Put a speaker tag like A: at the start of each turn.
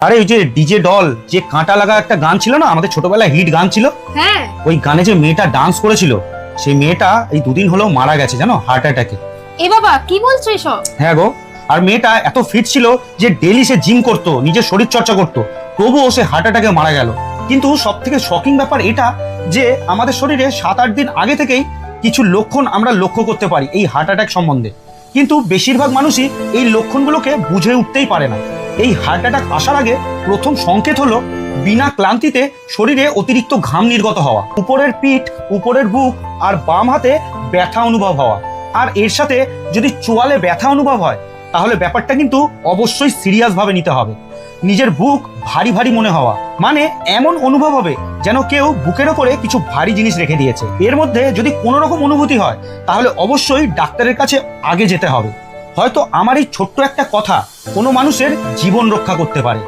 A: আরে ওই যে ডিজে ডল যে কাঁটা লাগা একটা গান ছিল না আমাদের ছোটবেলায় হিট গান ছিল?
B: হ্যাঁ।
A: ওই গানে যে মেয়েটা ডান্স করেছিল সেই মেয়েটা এই দুদিন হলো মারা গেছে জানো? হার্ট অ্যাটাকে
B: এ। বাবা কি বলছো এসব?
A: হ্যাঁ গো আর মেয়েটা এত ফিট ছিল যে ডেলি সে জিম করতো নিজের শরীর চর্চা করতো। তবুও সে হার্ট অ্যাটাকে মারা গেল। কিন্তু সব থেকে শকিং ব্যাপার এটা যে আমাদের শরীরে সাত আট দিন আগে থেকেই কিছু লক্ষণ আমরা লক্ষ্য করতে পারি এই হার্ট অ্যাটাক সম্বন্ধে। কিন্তু বেশিরভাগ মানুষই এই লক্ষণগুলোকে বুঝে উঠতেই পারে না। এই হার্ট অ্যাটাক আসার আগে প্রথম সংকেত হলো বিনা ক্লান্তিতে শরীরে অতিরিক্ত ঘাম নির্গত হওয়া, উপরের পিঠ, উপরের বুক আর বাম হাতে ব্যথা অনুভব হওয়া। আর এর সাথে যদি চোয়ালে ব্যথা অনুভব হয়, তাহলে ব্যাপারটা কিন্তু অবশ্যই সিরিয়াস ভাবে নিতে হবে। নিজের বুক ভারী ভারী মনে হওয়া মানে এমন অনুভব হবে যেন কেউ বুকের ওপরে কিছু ভারী জিনিস রেখে দিয়েছে। এর মধ্যে যদি কোনো রকম অনুভূতি হয়, তাহলে অবশ্যই ডাক্তারের কাছে আগে যেতে হবে। হয়তো আমার এই ছোট্ট একটা কথা কোনো মানুষের জীবন রক্ষা করতে পারে।